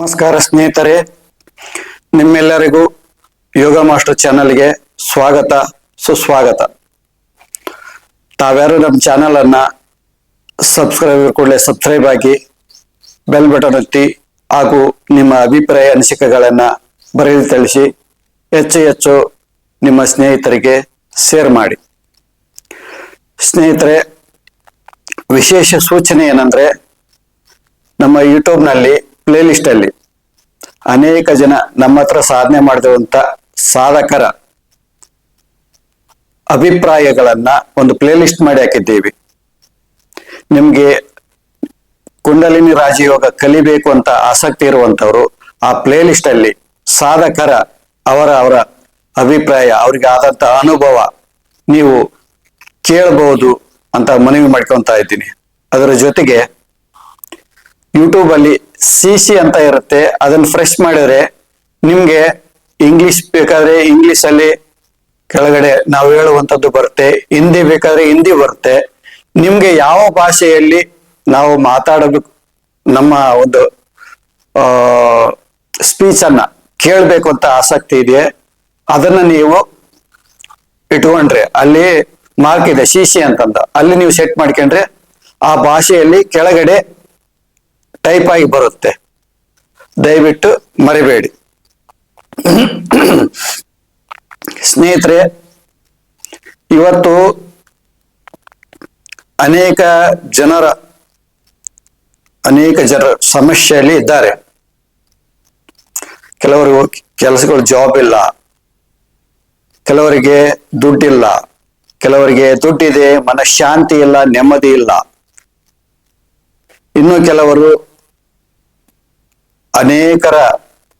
ನಮಸ್ಕಾರ ಸ್ನೇಹಿತರೆ, ನಿಮ್ಮೆಲ್ಲರಿಗೂ ಯೋಗ ಮಾಸ್ಟರ್ ಚಾನಲ್ಗೆ ಸ್ವಾಗತ, ಸುಸ್ವಾಗತ. ತಾವ್ಯಾರು ನಮ್ಮ ಚಾನಲ್ ಅನ್ನ ಸಬ್ಸ್ಕ್ರೈಬ್ ಕೂಡಲೇ ಸಬ್ಸ್ಕ್ರೈಬ್ ಆಗಿ ಬೆಲ್ ಬಟನ್ ಒತ್ತಿ ಹಾಗೂ ನಿಮ್ಮ ಅಭಿಪ್ರಾಯ ಅನಿಸಿಕೆಗಳನ್ನು ಬರೆದು ತಿಳಿಸಿ, ಹೆಚ್ಚು ಹೆಚ್ಚು ನಿಮ್ಮ ಸ್ನೇಹಿತರಿಗೆ ಶೇರ್ ಮಾಡಿ. ಸ್ನೇಹಿತರೆ, ವಿಶೇಷ ಸೂಚನೆ ಏನಂದ್ರೆ, ನಮ್ಮ ಯೂಟ್ಯೂಬ್ನಲ್ಲಿ ಪ್ಲೇ ಅಲ್ಲಿ ಅನೇಕ ಜನ ನಮ್ಮ ಹತ್ರ ಸಾಧನೆ ಮಾಡಿರುವಂತ ಸಾಧಕರ ಅಭಿಪ್ರಾಯಗಳನ್ನ ಒಂದು ಪ್ಲೇ ಲಿಸ್ಟ್ ಮಾಡಿ ಹಾಕಿದ್ದೀವಿ. ನಿಮ್ಗೆ ಕುಂಡಲಿನಿ ರಾಜಯೋಗ ಕಲಿಬೇಕು ಅಂತ ಆಸಕ್ತಿ ಇರುವಂತವರು, ಆ ಪ್ಲೇಲಿಸ್ಟ್ ಅಲ್ಲಿ ಸಾಧಕರ ಅವರ ಅವರ ಅಭಿಪ್ರಾಯ, ಅವ್ರಿಗೆ ಆದಂತ ಅನುಭವ ನೀವು ಕೇಳಬಹುದು ಅಂತ ಮನವಿ ಮಾಡ್ಕೊತಾ ಇದ್ದೀನಿ. ಅದರ ಜೊತೆಗೆ ಯೂಟ್ಯೂಬ್ ಅಲ್ಲಿ ಸಿ ಸಿ ಅಂತ ಇರುತ್ತೆ, ಅದನ್ನ ಫ್ರೆಶ್ ಮಾಡಿದ್ರೆ ನಿಮ್ಗೆ ಇಂಗ್ಲಿಷ್ ಬೇಕಾದ್ರೆ ಇಂಗ್ಲಿಷ್ ಅಲ್ಲಿ ಕೆಳಗಡೆ ನಾವು ಹೇಳುವಂಥದ್ದು ಬರುತ್ತೆ, ಹಿಂದಿ ಬೇಕಾದ್ರೆ ಹಿಂದಿ ಬರುತ್ತೆ. ನಿಮ್ಗೆ ಯಾವ ಭಾಷೆಯಲ್ಲಿ ನಾವು ಮಾತಾಡಬೇಕು, ನಮ್ಮ ಒಂದು ಸ್ಪೀಚ್ ಅನ್ನ ಕೇಳಬೇಕು ಅಂತ ಆಸಕ್ತಿ ಇದೆಯೇ? ಅದನ್ನ ನೀವು ಇಟ್ಕೊಂಡ್ರೆ ಅಲ್ಲಿ ಮಾರ್ಕ್ ಇದೆ ಸಿ ಅಂತಂದ. ಅಲ್ಲಿ ನೀವು ಸೆಟ್ ಮಾಡ್ಕೊಂಡ್ರೆ ಆ ಭಾಷೆಯಲ್ಲಿ ಕೆಳಗಡೆ ಟೈಪ್ ಆಗಿ ಬರುತ್ತೆ. ದಯವಿಟ್ಟು ಮರಿಬೇಡಿ. ಸ್ನೇಹಿತರೆ, ಇವತ್ತು ಅನೇಕ ಜನರ ಅನೇಕ ಜನರ ಸಮಸ್ಯೆಯಲ್ಲಿ ಇದ್ದಾರೆ. ಕೆಲವರು ಕೆಲಸಗಳು ಜಾಬ್ ಇಲ್ಲ. ಕೆಲವರಿಗೆ ದುಡ್ಡಿಲ್ಲ. ಕೆಲವರಿಗೆ ದುಡ್ಡಿದೆ, ಮನಃಶಾಂತಿ ಇಲ್ಲ, ನೆಮ್ಮದಿ ಇಲ್ಲ. ಇನ್ನು ಕೆಲವರು ಅನೇಕರ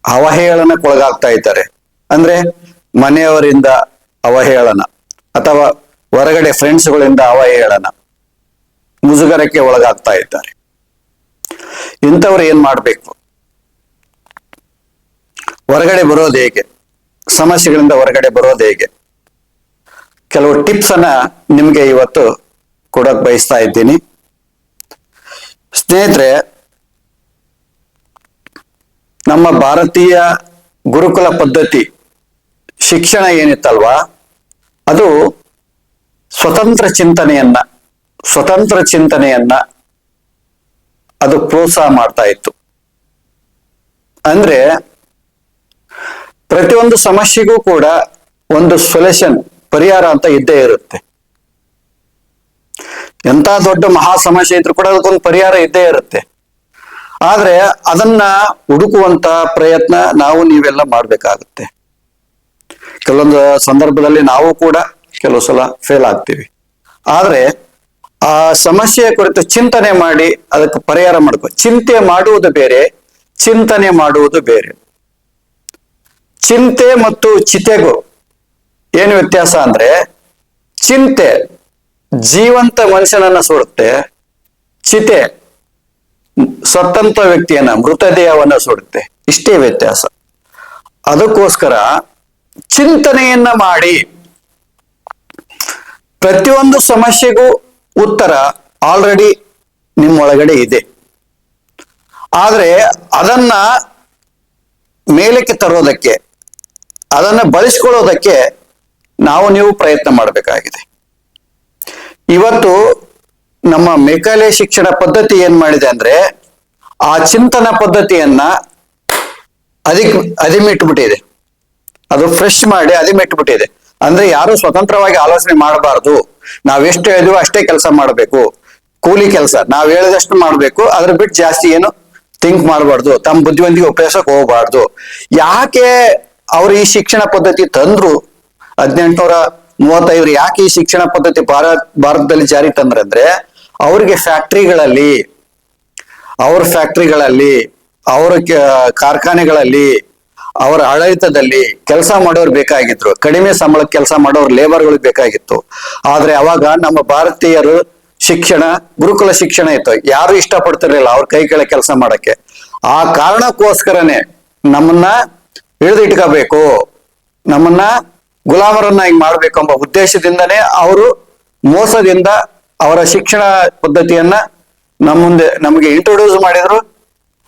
ಅವಹೇಳನಕ್ಕೊಳಗಾಗ್ತಾ ಇದ್ದಾರೆ. ಅಂದ್ರೆ ಮನೆಯವರಿಂದ ಅವಹೇಳನ, ಅಥವಾ ಹೊರಗಡೆ ಫ್ರೆಂಡ್ಸ್ಗಳಿಂದ ಅವಹೇಳನ, ಮುಜುಗರಕ್ಕೆ ಒಳಗಾಗ್ತಾ ಇದ್ದಾರೆ. ಇಂಥವ್ರು ಏನ್ ಮಾಡ್ಬೇಕು? ಹೊರಗಡೆ ಬರೋದು ಹೇಗೆ? ಸಮಸ್ಯೆಗಳಿಂದ ಹೊರಗಡೆ ಬರೋದು ಹೇಗೆ? ಕೆಲವು ಟಿಪ್ಸ್ ಅನ್ನ ನಿಮ್ಗೆ ಇವತ್ತು ಕೊಡಕ್ ಬಯಸ್ತಾ ಇದ್ದೀನಿ. ಸ್ನೇಹಿತರೆ, ನಮ್ಮ ಭಾರತೀಯ ಗುರುಕುಲ ಪದ್ಧತಿ ಶಿಕ್ಷಣ ಏನಿತ್ತಲ್ವಾ? ಅದು ಸ್ವತಂತ್ರ ಚಿಂತನೆಯನ್ನ ಸ್ವತಂತ್ರ ಚಿಂತನೆಯನ್ನ ಅದು ಪ್ರೋತ್ಸಾಹ ಮಾಡ್ತಾ ಇತ್ತು. ಅಂದ್ರೆ ಪ್ರತಿಯೊಂದು ಸಮಸ್ಯೆಗೂ ಕೂಡ ಒಂದು ಸೊಲ್ಯೂಷನ್ ಪರಿಹಾರ ಅಂತ ಇದ್ದೇ ಇರುತ್ತೆ. ಎಂತ ದೊಡ್ಡ ಮಹಾ ಸಮಸ್ಯೆ ಇದ್ರೂ ಕೂಡ ಅದಕ್ಕೊಂದು ಪರಿಹಾರ ಇದ್ದೇ ಇರುತ್ತೆ. ಆದ್ರೆ ಅದನ್ನ ಹುಡುಕುವಂತ ಪ್ರಯತ್ನ ನಾವು ನೀವೆಲ್ಲ ಮಾಡ್ಬೇಕಾಗುತ್ತೆ. ಕೆಲವೊಂದು ಸಂದರ್ಭದಲ್ಲಿ ನಾವು ಕೂಡ ಕೆಲವು ಸಲ ಫೇಲ್ ಆಗ್ತೀವಿ. ಆದ್ರೆ ಆ ಸಮಸ್ಯೆಯ ಕುರಿತು ಚಿಂತನೆ ಮಾಡಿ ಅದಕ್ಕೆ ಪರಿಹಾರ ಮಾಡ್ಕೋ ಚಿಂತೆ ಮಾಡುವುದು ಬೇರೆ, ಚಿಂತನೆ ಮಾಡುವುದು ಬೇರೆ. ಚಿಂತೆ ಮತ್ತು ಚಿತೆಗೂ. ಏನು ವ್ಯತ್ಯಾಸ ಅಂದ್ರೆ, ಚಿಂತೆ ಜೀವಂತ ಮನುಷ್ಯನನ್ನ ಸುಡುತ್ತೆ ಚಿತೆ ಸ್ವತಂತ್ರ ವ್ಯಕ್ತಿಯನ್ನ, ಮೃತದೇಹವನ್ನ ಸುಡುತ್ತೆ ಇಷ್ಟೇ ವ್ಯತ್ಯಾಸ. ಅದಕ್ಕೋಸ್ಕರ ಚಿಂತನೆಯನ್ನ ಮಾಡಿ, ಪ್ರತಿಯೊಂದು ಸಮಸ್ಯೆಗೂ ಉತ್ತರ ಆಲ್ರೆಡಿ ನಿಮ್ಮೊಳಗಡೆ ಇದೆ. ಆದರೆ ಅದನ್ನ ಮೇಲಕ್ಕೆ ತರೋದಕ್ಕೆ ಅದನ್ನ ಬಳಸ್ಕೊಳ್ಳೋದಕ್ಕೆ ನಾವು ನೀವು ಪ್ರಯತ್ನ ಮಾಡಬೇಕಾಗಿದೆ. ಇವತ್ತು ನಮ್ಮ ಮೇಕಾಲಯ ಶಿಕ್ಷಣ ಪದ್ಧತಿ ಏನ್ ಮಾಡಿದೆ ಅಂದ್ರೆ ಆ ಚಿಂತನ ಪದ್ಧತಿಯನ್ನ ಅದಿಕ್ ಅದಿಮಿಟ್ಬಿಟ್ಟಿದೆ. ಅದು ಫ್ರೆಶ್ ಮಾಡಿ ಅದಿಮಿಟ್ಬಿಟ್ಟಿದೆ. ಅಂದ್ರೆ ಯಾರು ಸ್ವತಂತ್ರವಾಗಿ ಆಲೋಚನೆ ಮಾಡಬಾರ್ದು. ನಾವ್ ಎಷ್ಟು ಹೇಳಿದ್ವೋ ಅಷ್ಟೇ ಕೆಲಸ ಮಾಡಬೇಕು. ಕೂಲಿ ಕೆಲಸ, ನಾವ್ ಹೇಳಿದಷ್ಟು ಮಾಡ್ಬೇಕು. ಅದ್ರ ಬಿಟ್ಟು ಜಾಸ್ತಿ ಏನು ಥಿಂಕ್ ಮಾಡಬಾರ್ದು. ತಮ್ಮ ಬುದ್ಧಿವಂತಿಗೆ ಉಪಯೋಗಕ್ಕೆ ಹೋಗ್ಬಾರ್ದು. ಯಾಕೆ ಅವ್ರು ಈ ಶಿಕ್ಷಣ ಪದ್ಧತಿ ತಂದ್ರು ಹದಿನೆಂಟುನೂರ ಮೂವತ್ತೈದು ಯಾಕೆ ಈ ಶಿಕ್ಷಣ ಪದ್ಧತಿ ಭಾರತ, ಭಾರತದಲ್ಲಿ ಜಾರಿ ತಂದ್ರಂದ್ರೆ ಅವ್ರಿಗೆ ಫ್ಯಾಕ್ಟ್ರಿಗಳಲ್ಲಿ, ಅವ್ರ ಫ್ಯಾಕ್ಟ್ರಿಗಳಲ್ಲಿ, ಅವ್ರ ಕಾರ್ಖಾನೆಗಳಲ್ಲಿ, ಅವರ ಆಡಳಿತದಲ್ಲಿ ಕೆಲಸ ಮಾಡೋರು ಬೇಕಾಗಿದ್ರು. ಕಡಿಮೆ ಸಂಬಳಕ್ಕೆ ಕೆಲಸ ಮಾಡೋರು ಲೇಬರ್ಗಳು ಬೇಕಾಗಿತ್ತು. ಆದ್ರೆ ಅವಾಗ ನಮ್ಮ ಭಾರತೀಯರು ಶಿಕ್ಷಣ, ಗುರುಕುಲ ಶಿಕ್ಷಣ ಇತ್ತು. ಯಾರು ಇಷ್ಟಪಡ್ತಿರ್ಲಿಲ್ಲ ಅವ್ರ ಕೈ ಕೆಳ ಕೆಲಸ ಮಾಡಕ್ಕೆ. ಆ ಕಾರಣಕ್ಕೋಸ್ಕರನೇ ನಮ್ಮನ್ನ ಹಿಡಿದಿಟ್ಕೋಬೇಕು ನಮ್ಮನ್ನ ಗುಲಾಮರನ್ನಾಗಿ ಮಾಡ್ಬೇಕೆಂಬ ಉದ್ದೇಶದಿಂದನೇ ಅವರು ಮೋಸದಿಂದ ಅವರ ಶಿಕ್ಷಣ ಪದ್ಧತಿಯನ್ನ ನಮ್ಮ ಮುಂದೆ ನಮಗೆ ಇಂಟ್ರೊಡ್ಯೂಸ್ ಮಾಡಿದ್ರು.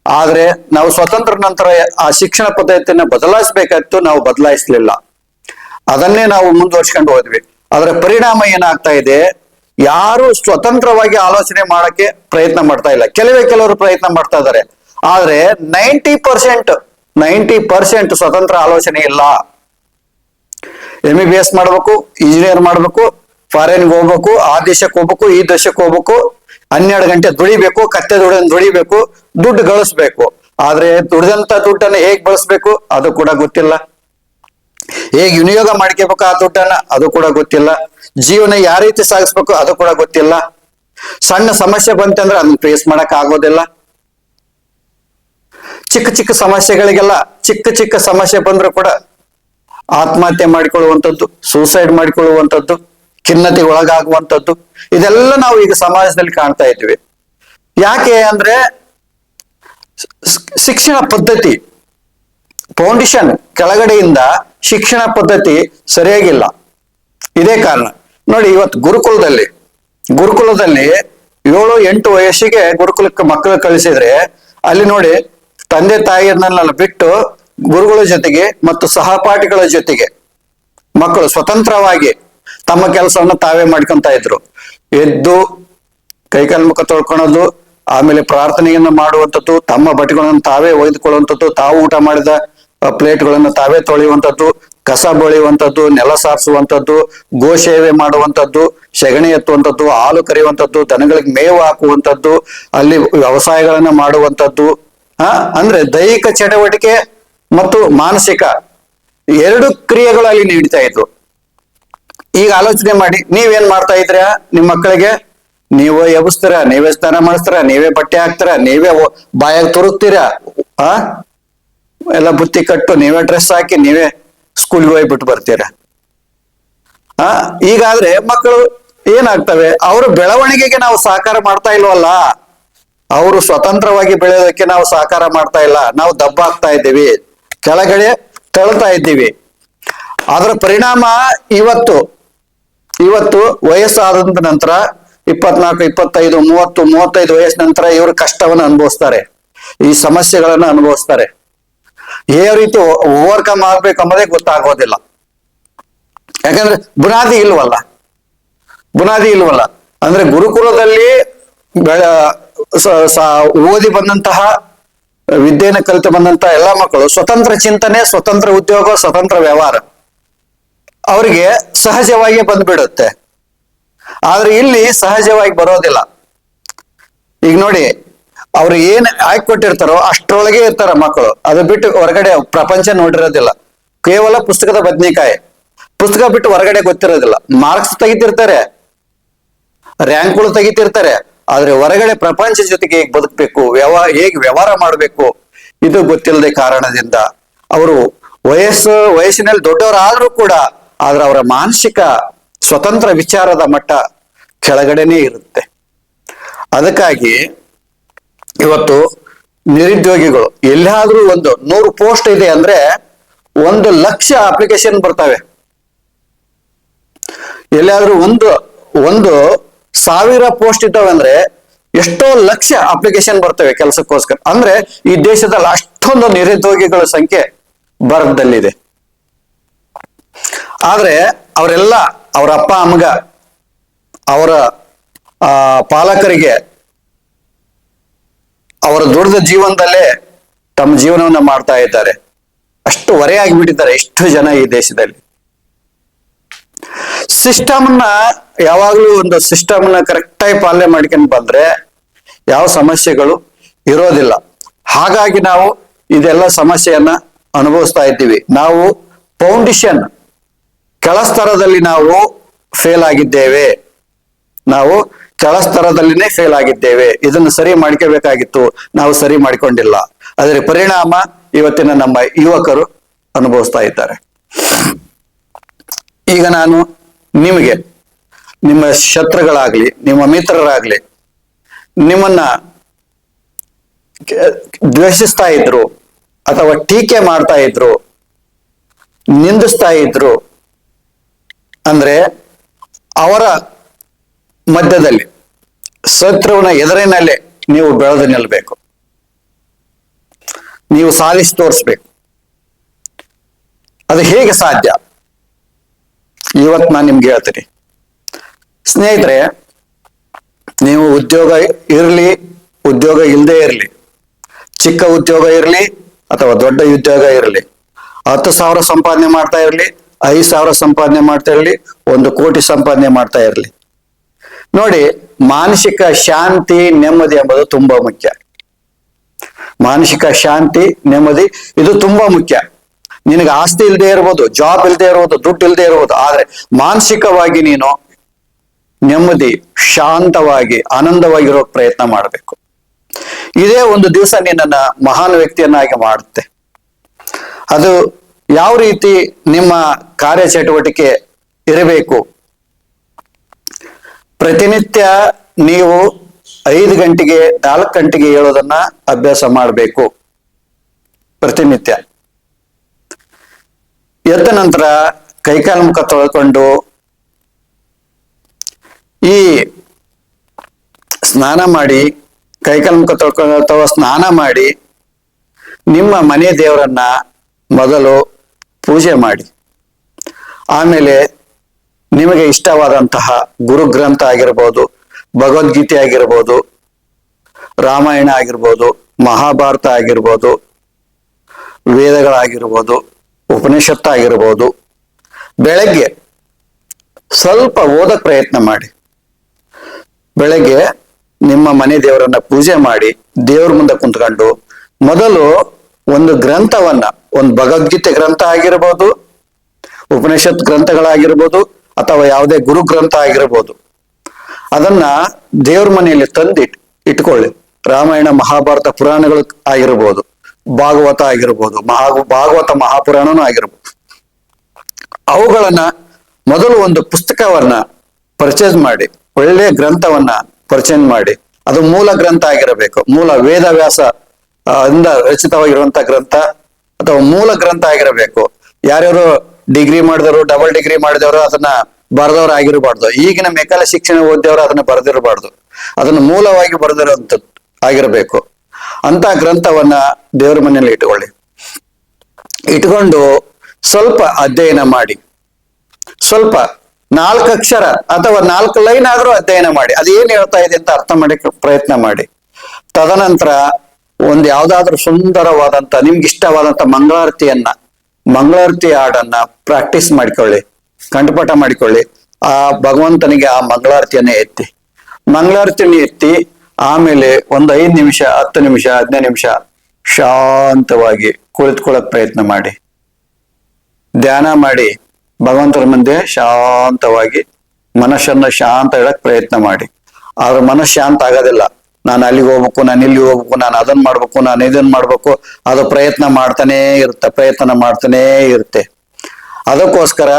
ಆದ್ರೆ ನಾವು ಸ್ವತಂತ್ರ ನಂತರ ಆ ಶಿಕ್ಷಣ ಪದ್ಧತಿಯನ್ನ ಬದಲಾಯಿಸಬೇಕಾಯ್ತು, ನಾವು ಬದಲಾಯಿಸ್ಲಿಲ್ಲ. ಅದನ್ನೇ ನಾವು ಮುಂದುವರ್ಸ್ಕೊಂಡು ಹೋದ್ವಿ. ಅದರ ಪರಿಣಾಮ ಏನಾಗ್ತಾ ಇದೆ, ಯಾರು ಸ್ವತಂತ್ರವಾಗಿ ಆಲೋಚನೆ ಮಾಡಕ್ಕೆ ಪ್ರಯತ್ನ ಮಾಡ್ತಾ ಇಲ್ಲ. ಕೆಲವೇ ಕೆಲವರು ಪ್ರಯತ್ನ ಮಾಡ್ತಾ ಇದ್ದಾರೆ. ಆದ್ರೆ ನೈಂಟಿ ಪರ್ಸೆಂಟ್ ನೈಂಟಿ ಪರ್ಸೆಂಟ್ ಸ್ವತಂತ್ರ ಆಲೋಚನೆ ಇಲ್ಲ. ಎಂ ಬಿ ಬಿ ಎಸ್ ಮಾಡ್ಬೇಕು ಇಂಜಿನಿಯರ್ ಮಾಡ್ಬೇಕು ಫಾರಿನ್ಗೆ ಹೋಗ್ಬೇಕು, ಆ ದೇಶಕ್ಕೆ ಹೋಗ್ಬೇಕು, ಈ ದೇಶಕ್ಕೆ ಹೋಗ್ಬೇಕು, ಹನ್ನೆರಡು ಗಂಟೆ ದುಡಿಬೇಕು, ಕತ್ತೆ ದುಡಿದ ದುಡಿಬೇಕು, ದುಡ್ಡು ಗಳಿಸ್ಬೇಕು. ಆದ್ರೆ ದುಡಿದಂತ ದುಡ್ಡನ್ನ ಹೇಗ್ ಬಳಸ್ಬೇಕು, ಅದು ಕೂಡ ಗೊತ್ತಿಲ್ಲ. ಹೇಗ್ ವಿನಿಯೋಗ ಮಾಡ್ಕೋಬೇಕು ಆ ದುಡ್ಡನ್ನ, ಅದು ಕೂಡ ಗೊತ್ತಿಲ್ಲ. ಜೀವನ ಯಾವ ರೀತಿ ಸಾಗಿಸ್ಬೇಕು, ಅದು ಕೂಡ ಗೊತ್ತಿಲ್ಲ. ಸಣ್ಣ ಸಮಸ್ಯೆ ಬಂತಂದ್ರೆ ಅದನ್ನ ಫೇಸ್ ಮಾಡಕ್ ಆಗೋದಿಲ್ಲ. ಚಿಕ್ಕ ಚಿಕ್ಕ ಸಮಸ್ಯೆಗಳಿಗೆಲ್ಲ ಚಿಕ್ಕ ಚಿಕ್ಕ ಸಮಸ್ಯೆ ಬಂದ್ರು ಕೂಡ ಆತ್ಮಹತ್ಯೆ ಮಾಡಿಕೊಳ್ಳುವಂಥದ್ದು ಸೂಸೈಡ್ ಮಾಡಿಕೊಳ್ಳುವಂಥದ್ದು, ಖಿನ್ನತೆಗೆ ಒಳಗಾಗುವಂಥದ್ದು, ಇದೆಲ್ಲ ನಾವು ಈಗ ಸಮಾಜದಲ್ಲಿ ಕಾಣ್ತಾ ಇದ್ವಿ ಯಾಕೆ ಅಂದ್ರೆ ಶಿಕ್ಷಣ ಪದ್ಧತಿ ಫೌಂಡೇಶನ್ ಕೆಳಗಡೆಯಿಂದ ಶಿಕ್ಷಣ ಪದ್ಧತಿ ಸರಿಯಾಗಿಲ್ಲ. ಇದೇ ಕಾರಣ. ನೋಡಿ, ಇವತ್ತು ಗುರುಕುಲದಲ್ಲಿ ಗುರುಕುಲದಲ್ಲಿ ಏಳು ಎಂಟು ವಯಸ್ಸಿಗೆ ಗುರುಕುಲಕ್ಕೆ ಮಕ್ಕಳು ಕಳಿಸಿದ್ರೆ, ಅಲ್ಲಿ ನೋಡಿ ತಂದೆ ತಾಯಿಯನ್ನೆಲ್ಲ ಬಿಟ್ಟು ಗುರುಗಳ ಜೊತೆಗೆ ಮತ್ತು ಸಹಪಾಠಿಗಳ ಜೊತೆಗೆ ಮಕ್ಕಳು ಸ್ವತಂತ್ರವಾಗಿ ತಮ್ಮ ಕೆಲಸವನ್ನು ತಾವೇ ಮಾಡ್ಕೊಂತ ಇದ್ರು. ಎದ್ದು ಕೈಕಾಲು ಮುಖ ತೊಳ್ಕೊಳೋದು ಆಮೇಲೆ ಪ್ರಾರ್ಥನೆಯನ್ನು ಮಾಡುವಂಥದ್ದು, ತಮ್ಮ ಬಟ್ಟೆಗಳನ್ನು ತಾವೇ ಒಯ್ದುಕೊಳ್ಳುವಂಥದ್ದು ತಾವು ಊಟ ಮಾಡಿದ ಪ್ಲೇಟ್ಗಳನ್ನು ತಾವೇ ತೊಳೆಯುವಂಥದ್ದು, ಕಸ ಬಳಿಯುವಂಥದ್ದು, ನೆಲ ಸಾರಿಸುವಂಥದ್ದು ಗೋಸೇವೆ ಮಾಡುವಂಥದ್ದು, ಸೆಗಣಿ ಎತ್ತುವಂಥದ್ದು, ಹಾಲು ಕರೆಯುವಂಥದ್ದು, ದನಗಳಿಗೆ ಮೇವು ಹಾಕುವಂಥದ್ದು, ಅಲ್ಲಿ ವ್ಯವಸಾಯಗಳನ್ನ ಮಾಡುವಂಥದ್ದು ಅಂದ್ರೆ ದೈಹಿಕ ಚಟುವಟಿಕೆ ಮತ್ತು ಮಾನಸಿಕ ಎರಡು ಕ್ರಿಯೆಗಳು ಅಲ್ಲಿ ನೀಡ್ತಾ ಇದ್ರು ಈಗ ಆಲೋಚನೆ ಮಾಡಿ, ನೀವೇನ್ ಮಾಡ್ತಾ ಇದ್ರ? ನಿಮ್ ಮಕ್ಕಳಿಗೆ, ನೀವೇ ಎಬ್ಸ್ತೀರ, ನೀವೇ ಸ್ನಾನ ಮಾಡಿಸ್ತೀರ, ನೀವೇ ಬಟ್ಟೆ ಹಾಕ್ತೀರ, ನೀವೇ ಬಾಯಾಗ ತುರುಕ್ತೀರಾ? ಆ? ಎಲ್ಲ ಬುತ್ತಿ ಕಟ್ಟು, ನೀವೇ ಡ್ರೆಸ್ ಹಾಕಿ, ನೀವೇ ಸ್ಕೂಲ್ಗೆ ಹೋಗ್ಬಿಟ್ಟು ಬರ್ತೀರಾ? ಆ, ಈಗಾದ್ರೆ ಮಕ್ಕಳು ಏನಾಗ್ತವೆ? ಅವ್ರ ಬೆಳವಣಿಗೆಗೆ ನಾವು ಸಹಕಾರ ಮಾಡ್ತಾ ಇಲ್ವಲ್ಲ? ಅವರು ಸ್ವತಂತ್ರವಾಗಿ ಬೆಳೆಯೋದಕ್ಕೆ ನಾವು ಸಹಕಾರ ಮಾಡ್ತಾ ಇಲ್ಲ. ನಾವು ದಬ್ಬಾಗ್ತಾ ಇದ್ದೀವಿ. ಕೆಳಗಡೆ ತಳ್ತಾ ಇದ್ದೀವಿ. ಅದರ ಪರಿಣಾಮ ಇವತ್ತು ಇವತ್ತು ವಯಸ್ಸಾದ ನಂತರ ಇಪ್ಪತ್ನಾಲ್ಕು, ಇಪ್ಪತ್ತೈದು, ಮೂವತ್ತು, ಮೂವತ್ತೈದು ವಯಸ್ಸಿನ ನಂತರ ಇವರು ಕಷ್ಟವನ್ನು ಅನುಭವಿಸ್ತಾರೆ. ಈ ಸಮಸ್ಯೆಗಳನ್ನು ಅನುಭವಿಸ್ತಾರೆ. ಏ ರೀತಿ ಓವರ್ಕಮ್ ಆಗ್ಬೇಕಂಬುದೇ ಗೊತ್ತಾಗೋದಿಲ್ಲ. ಯಾಕಂದ್ರೆ ಬುನಾದಿ ಇಲ್ವಲ್ಲ? ಬುನಾದಿ ಇಲ್ವಲ್ಲ? ಅಂದ್ರೆ ಗುರುಕುಲದಲ್ಲಿ ಓದಿ ಬಂದಂತಹ, ವಿದ್ಯೆನ ಕಲಿತು ಬಂದಂತಹ ಎಲ್ಲ ಮಕ್ಕಳು ಸ್ವತಂತ್ರ ಚಿಂತನೆ, ಸ್ವತಂತ್ರ ಉದ್ಯೋಗ, ಸ್ವತಂತ್ರ ವ್ಯವಹಾರ ಅವರಿಗೆ ಸಹಜವಾಗಿ ಬಂದ್ಬಿಡುತ್ತೆ. ಆದ್ರೆ ಇಲ್ಲಿ ಸಹಜವಾಗಿ ಬರೋದಿಲ್ಲ. ಈಗ ನೋಡಿ, ಅವ್ರು ಏನ್ ಆಯ್ಕೆ ಕೊಟ್ಟಿರ್ತಾರೋ ಅಷ್ಟರೊಳಗೆ ಇರ್ತಾರ ಮಕ್ಕಳು. ಅದು ಬಿಟ್ಟು ಹೊರಗಡೆ ಪ್ರಪಂಚ ನೋಡಿರೋದಿಲ್ಲ. ಕೇವಲ ಪುಸ್ತಕದ ಬದ್ನಿಕಾಯಿ. ಪುಸ್ತಕ ಬಿಟ್ಟು ಹೊರಗಡೆ ಗೊತ್ತಿರೋದಿಲ್ಲ. ಮಾರ್ಕ್ಸ್ ತೆಗಿತಿರ್ತಾರೆ. ರ್ಯಾಂಕ್ಗಳು ತೆಗಿತಿರ್ತಾರೆ. ಆದ್ರೆ ಹೊರಗಡೆ ಪ್ರಪಂಚ ಜೊತೆಗೆ ಹೇಗೆ ಬದುಕಬೇಕು, ವ್ಯವಹಾರ ಹೇಗೆ ವ್ಯವಹಾರ ಮಾಡಬೇಕು, ಇದು ಗೊತ್ತಿಲ್ಲದೆ ಕಾರಣದಿಂದ ಅವರು ವಯಸ್ಸು, ವಯಸ್ಸಿನಲ್ಲಿ ದೊಡ್ಡವರಾದ್ರೂ ಕೂಡ, ಆದ್ರೆ ಅವರ ಮಾನಸಿಕ ಸ್ವತಂತ್ರ ವಿಚಾರದ ಮಟ್ಟ ಕೆಳಗಡೆನೇ ಇರುತ್ತೆ. ಅದಕ್ಕಾಗಿ ಇವತ್ತು ನಿರುದ್ಯೋಗಿಗಳು ಎಲ್ಲಾದ್ರೂ ಒಂದು ನೂರು ಪೋಸ್ಟ್ ಇದೆ ಅಂದ್ರೆ ಒಂದು ಲಕ್ಷ ಅಪ್ಲಿಕೇಶನ್ ಬರ್ತವೆ. ಎಲ್ಲಾದ್ರೂ ಒಂದು ಒಂದು ಸಾವಿರ ಪೋಸ್ಟ್ ಇದ್ದಾವೆ ಎಷ್ಟೋ ಲಕ್ಷ ಅಪ್ಲಿಕೇಶನ್ ಬರ್ತವೆ ಕೆಲಸಕ್ಕೋಸ್ಕರ. ಅಂದ್ರೆ ಈ ದೇಶದಲ್ಲಿ ಅಷ್ಟೊಂದು ನಿರುದ್ಯೋಗಿಗಳ ಸಂಖ್ಯೆ ಭಾರತದಲ್ಲಿದೆ ಆದ್ರೆ ಅವರೆಲ್ಲ ಅವರ ಅಪ್ಪ, ಅಮ್ಮಗ, ಅವರ, ಆ, ಪಾಲಕರಿಗೆ ಅವರ ದುಡಿದ ಜೀವನದಲ್ಲೇ ತಮ್ಮ ಜೀವನವನ್ನ ಮಾಡ್ತಾ ಇದ್ದಾರೆ. ಅಷ್ಟು ಹೊರೆಯಾಗಿಬಿಟ್ಟಿದ್ದಾರೆ ಎಷ್ಟು ಜನ ಈ ದೇಶದಲ್ಲಿ. ಸಿಸ್ಟಮ್ನ ಯಾವಾಗ್ಲೂ ಒಂದು ಸಿಸ್ಟಮ್ನ ಕರೆಕ್ಟಾಗಿ ಪಾಲನೆ ಮಾಡ್ಕೊಂಡು ಬಂದ್ರೆ ಯಾವ ಸಮಸ್ಯೆಗಳು ಇರೋದಿಲ್ಲ. ಹಾಗಾಗಿ ನಾವು ಇದೆಲ್ಲ ಸಮಸ್ಯೆಯನ್ನ ಅನುಭವಿಸ್ತಾ ಇದ್ದೀವಿ. ನಾವು ಫೌಂಡೇಶನ್ ಕೆಳಸ್ತರದಲ್ಲಿ ನಾವು ಫೇಲ್ ಆಗಿದ್ದೇವೆ. ನಾವು ಕೆಳಸ್ತರದಲ್ಲಿನೇ ಫೇಲ್ ಆಗಿದ್ದೇವೆ. ಇದನ್ನು ಸರಿ ಮಾಡ್ಕೋಬೇಕಾಗಿತ್ತು. ನಾವು ಸರಿ ಮಾಡಿಕೊಂಡಿಲ್ಲ. ಅದರ ಪರಿಣಾಮ ಇವತ್ತಿನ ನಮ್ಮ ಯುವಕರು ಅನುಭವಿಸ್ತಾ ಇದ್ದಾರೆ. ಈಗ ನಾನು ನಿಮಗೆ ನಿಮ್ಮ ಶತ್ರುಗಳಾಗ್ಲಿ, ನಿಮ್ಮ ಮಿತ್ರರಾಗ್ಲಿ, ನಿಮ್ಮನ್ನ ದ್ವೇಷಿಸ್ತಾ ಇದ್ರು ಅಥವಾ ಟೀಕೆ ಮಾಡ್ತಾ ಇದ್ರು, ನಿಂದಿಸ್ತಾ ಇದ್ರು ಅಂದ್ರೆ ಅವರ ಮಧ್ಯದಲ್ಲಿ ಶತ್ರುವಿನ ಎದುರಿನಲ್ಲೇ ನೀವು ಬೆಳೆದು ನಿಲ್ಲಬೇಕು ನೀವು ಸಾಧಿಸಿ ತೋರಿಸ್ಬೇಕು. ಅದು ಹೇಗೆ ಸಾಧ್ಯ? ಇವತ್ತು ನಾನ್ ನಿಮ್ಗೆ ಹೇಳ್ತೀನಿ. ಸ್ನೇಹಿತರೆ, ನೀವು ಉದ್ಯೋಗ ಇರಲಿ, ಉದ್ಯೋಗ ಇಲ್ಲದೆ ಇರಲಿ, ಚಿಕ್ಕ ಉದ್ಯೋಗ ಇರಲಿ ಅಥವಾ ದೊಡ್ಡ ಉದ್ಯೋಗ ಇರಲಿ, ಹತ್ತು ಸಾವಿರ ಸಂಪಾದನೆ ಮಾಡ್ತಾ ಇರಲಿ, ಐದು ಸಾವಿರ ಸಂಪಾದನೆ ಮಾಡ್ತಾ ಇರಲಿ, ಒಂದು ಕೋಟಿ ಸಂಪಾದನೆ ಮಾಡ್ತಾ ಇರಲಿ. ನೋಡಿ, ಮಾನಸಿಕ ಶಾಂತಿ, ನೆಮ್ಮದಿ ಎಂಬುದು ತುಂಬಾ ಮುಖ್ಯ. ಮಾನಸಿಕ ಶಾಂತಿ, ನೆಮ್ಮದಿ, ಇದು ತುಂಬಾ ಮುಖ್ಯ. ನಿನಗೆ ಆಸ್ತಿ ಇಲ್ಲದೆ ಇರ್ಬೋದು ಜಾಬ್ ಇಲ್ಲದೆ ಇರ್ಬೋದು, ದುಡ್ಡು ಇಲ್ಲದೆ ಇರ್ಬೋದು, ಆದ್ರೆ ಮಾನಸಿಕವಾಗಿ ನೀನು ನೆಮ್ಮದಿ, ಶಾಂತವಾಗಿ, ಆನಂದವಾಗಿರೋ ಪ್ರಯತ್ನ ಮಾಡಬೇಕು. ಇದೇ ಒಂದು ದಿವಸ ನಿನ್ನನ್ನ ಮಹಾನ್ ವ್ಯಕ್ತಿಯನ್ನಾಗಿ ಮಾಡುತ್ತೆ. ಅದು ಯಾವ ರೀತಿ ನಿಮ್ಮ ಕಾರ್ಯಚಟುವಟಿಕೆ ಇರಬೇಕು? ಪ್ರತಿನಿತ್ಯ ನೀವು ಐದು ಗಂಟೆಗೆ, ನಾಲ್ಕು ಗಂಟೆಗೆ ಹೇಳೋದನ್ನ ಅಭ್ಯಾಸ ಮಾಡಬೇಕು. ಪ್ರತಿನಿತ್ಯ. ಎದ್ದ ನಂತರ ಕೈಕಾಲ ಮುಖ ತೊಳ್ಕೊಂಡು ಈ ಸ್ನಾನ ಮಾಡಿ, ಕೈಕಾಲ ಮುಖ ತೊಳ್ಕೊಂಡು ಅಥವಾ ಸ್ನಾನ ಮಾಡಿ ನಿಮ್ಮ ಮನೆ ದೇವರನ್ನ ಮೊದಲು ಪೂಜೆ ಮಾಡಿ. ಆಮೇಲೆ ನಿಮಗೆ ಇಷ್ಟವಾದಂತಹ ಗುರು ಗ್ರಂಥ ಆಗಿರ್ಬೋದು, ಭಗವದ್ಗೀತೆ ಆಗಿರ್ಬೋದು, ರಾಮಾಯಣ ಆಗಿರ್ಬೋದು, ಮಹಾಭಾರತ ಆಗಿರ್ಬೋದು, ವೇದಗಳಾಗಿರ್ಬೋದು ಉಪನಿಷತ್ತು ಆಗಿರ್ಬೋದು. ಬೆಳಗ್ಗೆ ಸ್ವಲ್ಪ ಓದಕ್ ಪ್ರಯತ್ನ ಮಾಡಿ. ಬೆಳಗ್ಗೆ ನಿಮ್ಮ ಮನೆ ದೇವರನ್ನ ಪೂಜೆ ಮಾಡಿ, ದೇವ್ರ ಮುಂದೆ ಕುಂತ್ಕೊಂಡು, ಮೊದಲು ಒಂದು ಗ್ರಂಥವನ್ನ, ಒಂದು ಭಗವದ್ಗೀತೆ ಗ್ರಂಥ ಆಗಿರ್ಬೋದು, ಉಪನಿಷತ್ ಗ್ರಂಥಗಳಾಗಿರ್ಬೋದು, ಅಥವಾ ಯಾವುದೇ ಗುರು ಗ್ರಂಥ ಆಗಿರ್ಬೋದು. ಅದನ್ನ ದೇವ್ರ ಮನೆಯಲ್ಲಿ ತಂದಿಟ್, ಇಟ್ಕೊಳ್ಳಿ. ರಾಮಾಯಣ, ಮಹಾಭಾರತ ಪುರಾಣಗಳು ಆಗಿರ್ಬೋದು. ಭಾಗವತ ಆಗಿರ್ಬೋದು ಮಹಾ ಭಾಗವತ ಮಹಾಪುರಾಣನೂ ಆಗಿರ್ಬೋದು. ಅವುಗಳನ್ನ ಮೊದಲು ಒಂದು ಪುಸ್ತಕವನ್ನ ಪರ್ಚೇಸ್ ಮಾಡಿ ಒಳ್ಳೆಯ ಗ್ರಂಥವನ್ನ ಪರ್ಚೇಸ್ ಮಾಡಿ, ಅದು ಮೂಲ ಗ್ರಂಥ ಆಗಿರಬೇಕು. ಮೂಲ ವೇದವ್ಯಾಸ ಇಂದ ರಚಿತವಾಗಿರುವಂತ ಗ್ರಂಥ ಅಥವಾ ಮೂಲ ಗ್ರಂಥ ಆಗಿರಬೇಕು. ಯಾರ್ಯಾರು ಡಿಗ್ರಿ ಮಾಡಿದವರು ಡಬಲ್ ಡಿಗ್ರಿ ಮಾಡಿದವರು ಅದನ್ನ ಬರೆದವರು ಆಗಿರಬಾರ್ದು. ಈಗಿನ ಮೆಕಲ ಶಿಕ್ಷಣ ಓದಿದವರು ಅದನ್ನ ಬರೆದಿರಬಾರ್ದು. ಅದನ್ನ ಮೂಲವಾಗಿ ಬರೆದಿರುವಂಥದ್ದು ಆಗಿರಬೇಕು. ಅಂತ ಗ್ರಂಥವನ್ನ ದೇವರ ಮನೆಯಲ್ಲಿ ಇಟ್ಕೊಳ್ಳಿ ಇಟ್ಕೊಂಡು ಸ್ವಲ್ಪ ಅಧ್ಯಯನ ಮಾಡಿ. ಸ್ವಲ್ಪ ನಾಲ್ಕು ಅಕ್ಷರ ಅಥವಾ ನಾಲ್ಕು ಲೈನ್ ಆದ್ರೂ ಅಧ್ಯಯನ ಮಾಡಿ. ಅದೇನ್ ಹೇಳ್ತಾ ಇದೆ ಅಂತ ಅರ್ಥ ಮಾಡಕ್ಕೆ ಪ್ರಯತ್ನ ಮಾಡಿ. ತದನಂತರ ಒಂದು ಯಾವ್ದಾದ್ರೂ ಸುಂದರವಾದಂತ, ನಿಮ್ಗೆ ಇಷ್ಟವಾದಂತ ಮಂಗಳಾರತಿಯನ್ನ, ಮಂಗಳಾರತಿ ಹಾಡನ್ನ ಪ್ರಾಕ್ಟೀಸ್ ಮಾಡ್ಕೊಳ್ಳಿ. ಕಂಠಪಾಠ ಮಾಡಿಕೊಳ್ಳಿ. ಆ ಭಗವಂತನಿಗೆ ಆ ಮಂಗಳಾರತಿಯನ್ನ ಎತ್ತಿ. ಮಂಗಳಾರತಿಯನ್ನು ಎತ್ತಿ ಆಮೇಲೆ ಒಂದು ಐದು ನಿಮಿಷ, ಹತ್ತು ನಿಮಿಷ, ಹದಿನೈದು ನಿಮಿಷ ಶಾಂತವಾಗಿ ಕುಳಿತುಕೊಳ್ಳಕ್ ಪ್ರಯತ್ನ ಮಾಡಿ. ಧ್ಯಾನ ಮಾಡಿ. ಭಗವಂತನ ಮುಂದೆ ಶಾಂತವಾಗಿ ಮನಸ್ಸನ್ನ ಶಾಂತ ಇಡಕ್ ಪ್ರಯತ್ನ ಮಾಡಿ. ಆದ್ರೆ ಮನಸ್ಸು ಶಾಂತ ಆಗೋದಿಲ್ಲ. ನಾನು ಅಲ್ಲಿಗೆ ಹೋಗ್ಬೇಕು, ನಾನು ಇಲ್ಲಿ ಹೋಗ್ಬೇಕು, ನಾನು ಅದನ್ನ ಮಾಡ್ಬೇಕು, ನಾನು ಇದನ್ನ ಮಾಡ್ಬೇಕು, ಅದು ಪ್ರಯತ್ನ ಮಾಡ್ತಾನೆ ಇರುತ್ತೆ, ಪ್ರಯತ್ನ ಮಾಡ್ತಾನೇ ಇರುತ್ತೆ. ಅದಕ್ಕೋಸ್ಕರ